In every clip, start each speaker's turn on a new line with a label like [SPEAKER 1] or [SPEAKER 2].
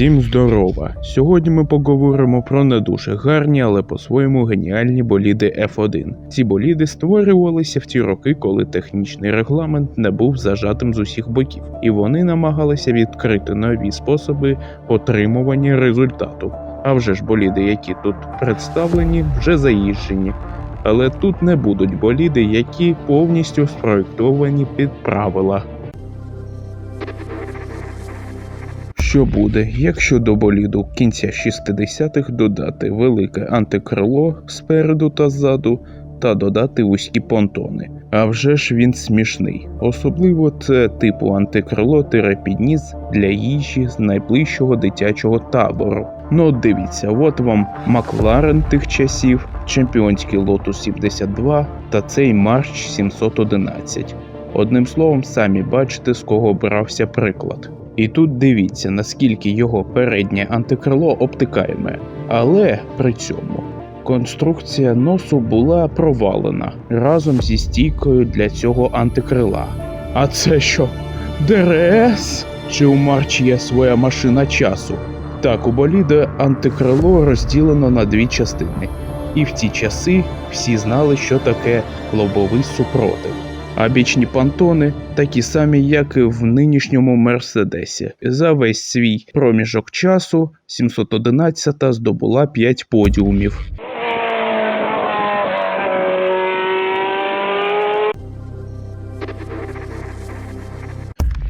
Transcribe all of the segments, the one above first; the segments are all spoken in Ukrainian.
[SPEAKER 1] Всім здорова! Сьогодні ми поговоримо про не дуже гарні, але по-своєму геніальні боліди F1. Ці боліди створювалися в ті роки, коли технічний регламент не був зажатим з усіх боків, і вони намагалися відкрити нові способи отримування результату. А вже ж боліди, які тут представлені, вже заїжджені. Але тут не будуть боліди, які повністю спроєктовані під правила. Що буде, якщо до боліду кінця 60-х додати велике антикрило спереду та ззаду та додати вузькі понтони? А вже ж він смішний. Особливо це типу антикрило терапідніс для їжі з найближчого дитячого табору. Ну от дивіться, от вам Макларен тих часів, чемпіонський Lotus 72 та цей Марч 711. Одним словом, самі бачите, з кого брався приклад. І тут дивіться, наскільки його переднє антикрило обтикаєме. Але при цьому конструкція носу була провалена разом зі стійкою для цього антикрила. А це що? ДРС? Чи у Марч є своя машина часу? Так, у боліда антикрило розділено на дві частини, і в ті часи всі знали, що таке лобовий супротив. А бічні понтони такі самі, як і в нинішньому Мерседесі. За весь свій проміжок часу 711 здобула 5 подіумів.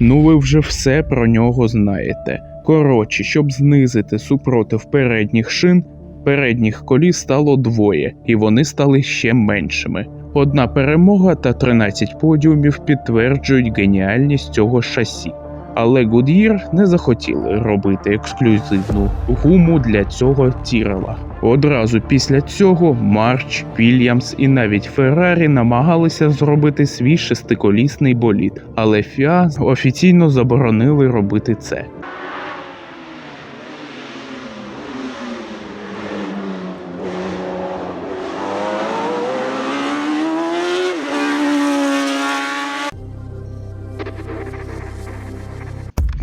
[SPEAKER 1] Ну ви вже все про нього знаєте. Коротше, щоб знизити супротив передніх шин, передніх коліс стало двоє, і вони стали ще меншими. Одна перемога та 13 подіумів підтверджують геніальність цього шасі. Але Goodyear не захотіли робити ексклюзивну гуму для цього тірела. Одразу після цього Марч, Вільямс і навіть Феррарі намагалися зробити свій шестиколісний болід, але FIA офіційно заборонили робити це.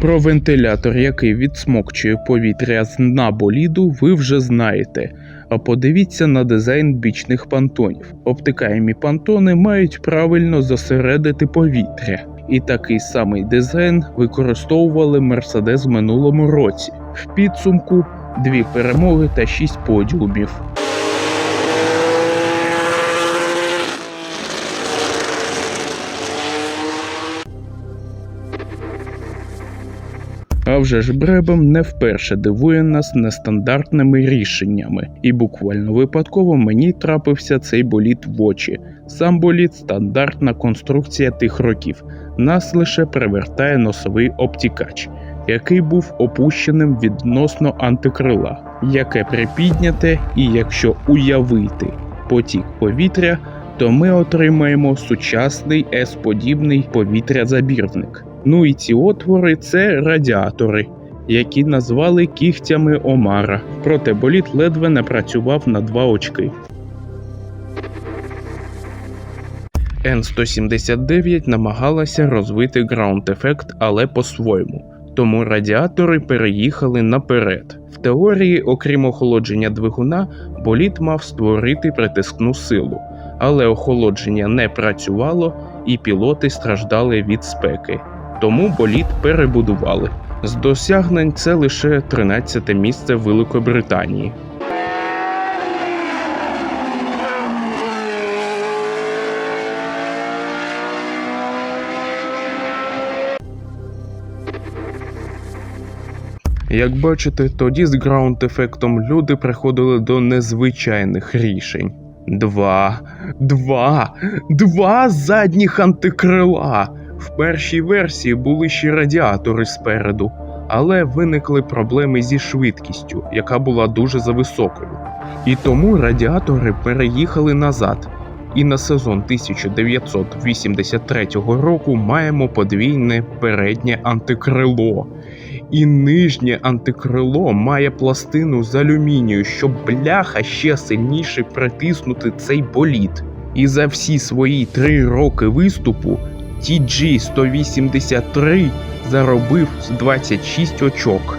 [SPEAKER 1] Про вентилятор, який відсмокчує повітря з дна боліду, ви вже знаєте. А подивіться на дизайн бічних понтонів. Обтикаємі понтони мають правильно зосередити повітря. І такий самий дизайн використовували Мерседес минулому році. В підсумку дві перемоги та шість подіумів. А вже ж Бребем не вперше дивує нас нестандартними рішеннями, і буквально випадково мені трапився цей боліт в очі. Сам боліт стандартна конструкція тих років. Нас лише привертає носовий обтікач, який був опущеним відносно антикрила, яке припідняте, і якщо уявити потік повітря, то ми отримаємо сучасний С-подібний повітрязабірник. Ну і ці отвори це радіатори, які назвали кігтями Омара. Проте боліт ледве не працював на два очки. Н179 намагалася розвити граунд ефект, але по-своєму. Тому радіатори переїхали наперед. В теорії, окрім охолодження двигуна, боліт мав створити притискну силу, але охолодження не працювало і пілоти страждали від спеки. Тому боліт перебудували. З досягнень це лише 13 місце Великобританії. Як бачите, тоді з граунд ефектом люди приходили до незвичайних рішень. Два, два, два задніх антикрила. В першій версії були ще радіатори спереду, але виникли проблеми зі швидкістю, яка була дуже зависокою. І тому радіатори переїхали назад. І на сезон 1983 року маємо подвійне переднє антикрило. І нижнє антикрило має пластину з алюмінію, щоб бляха ще сильніше притиснути цей болід. І за всі свої три роки виступу TG183 заробив 26 очок.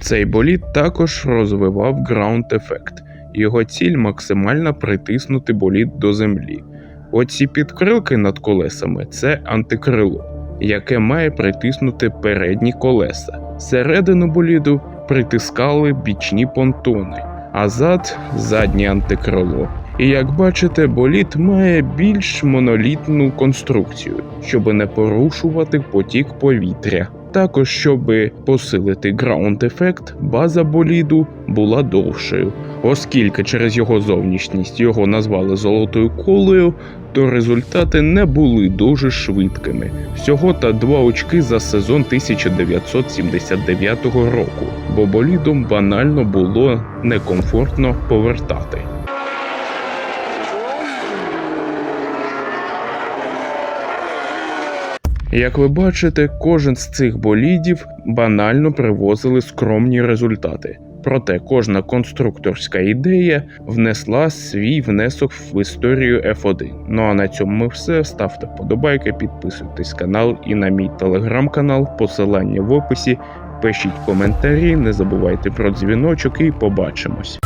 [SPEAKER 1] Цей болід також розвивав Ground ефект. Його ціль максимально притиснути болід до землі. Оці підкрилки над колесами це антикрило, яке має притиснути передні колеса. Середину боліду притискали бічні понтони, а зад заднє антикрило. І як бачите, болід має більш монолітну конструкцію, щоб не порушувати потік повітря. Також, щоб посилити граунд ефект, база боліду була довшою, оскільки через його зовнішність його назвали золотою колею, то результати не були дуже швидкими. Всього та два очки за сезон 1979 року, бо болідом банально було некомфортно повертати. Як ви бачите, кожен з цих болідів банально привозили скромні результати. Проте кожна конструкторська ідея внесла свій внесок в історію F1. Ну а на цьому ми все. Ставте вподобайки, підписуйтесь канал і на мій телеграм-канал, посилання в описі. Пишіть коментарі, не забувайте про дзвіночок і побачимось.